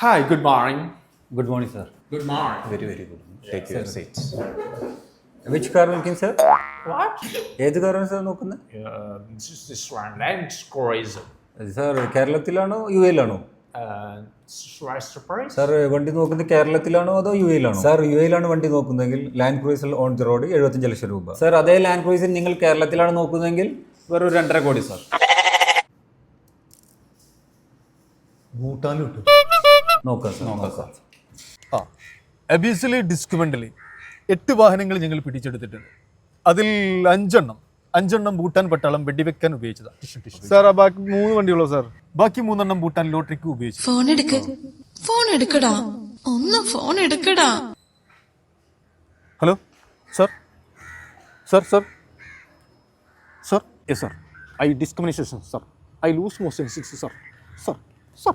Hi, good morning good morning sir good morning very very good take your seats which car looking sir what ഏത് കാറാണ് sir നോക്കുന്നത്? One, Land കേരളത്തിലാണോ U എയിലാണോ Uh. Sir വണ്ടി നോക്കുന്നത് കേരളത്തിലാണോ അതോ യു എയിലാണോ സാർ യു എയിലാണ് വണ്ടി നോക്കുന്നതെങ്കിൽ land cruiser on the road എഴുപത്തഞ്ച് ലക്ഷം രൂപ. സാർ അതേ ലാൻഡ് ക്രൂയിസർ നിങ്ങൾ കേരളത്തിലാണ് നോക്കുന്നതെങ്കിൽ വെറും രണ്ടര കോടി സാർ ഭൂട്ടാനിലിട്ടു. നോക്കാം സാർ നോക്കാം ആ അബീസിലെ എട്ട് വാഹനങ്ങൾ ഞങ്ങൾ പിടിച്ചെടുത്തിട്ടുണ്ട്. അതിൽ അഞ്ചെണ്ണം അഞ്ചെണ്ണം ഭൂട്ടാൻ പട്ടാളം വെടിവെക്കാൻ ഉപയോഗിച്ചതാണ്. സാർ ആ ബാക്കി മൂന്ന് വണ്ടിയുള്ളൂ സാർ. ബാക്കി മൂന്നെണ്ണം ഭൂട്ടാൻ ലോട്ടറിക്ക് ഉപയോഗിച്ചു. ഫോൺ എടുക്ക്. ഫോൺ എടുക്കടാ. ഒന്ന് ഫോൺ എടുക്കടാ. Hello sir. Sir sir. Sir. Yes sir I discrimination sir I lose most six sir sir sir sir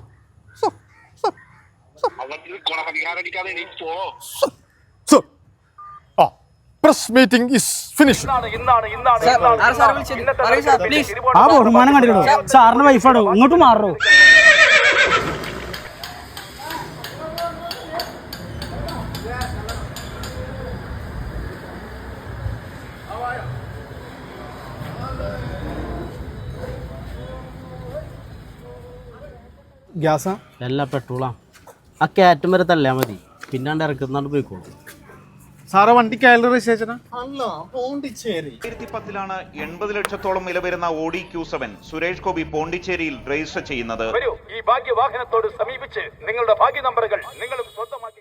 ആ പ്രസ് മീറ്റിംഗ് ഇസ് ഫിനിഷ് ആ ബഹുമാനം കണ്ടിട്ടോ സാറിന്റെ വൈഫാടോ ഇങ്ങോട്ട് മാറോ ഗ്യാസാ? അല്ല പെട്രോളാ. ആ കയറ്റം വരെ തല്ലാ മതി. പിന്നാണ്ട് ഇറക്കുന്നാണ്ട് പോയിക്കോളൂ. സാറേ വണ്ടി കാലറി രജിസ്ട്രേഷനാ രണ്ടായിരത്തി പത്തിലാണ് എൺപത് ലക്ഷത്തോളം വില വരുന്ന Audi Q seven Suresh Gopi പോണ്ടിച്ചേരിയിൽ register ചെയ്യുന്നത്. വരൂ ഈ ഭാഗ്യവാഹനത്തോട് സമീപിച്ച് നിങ്ങളുടെ ഭാഗ്യ നമ്പറുകൾ നിങ്ങളും സ്വന്തമായി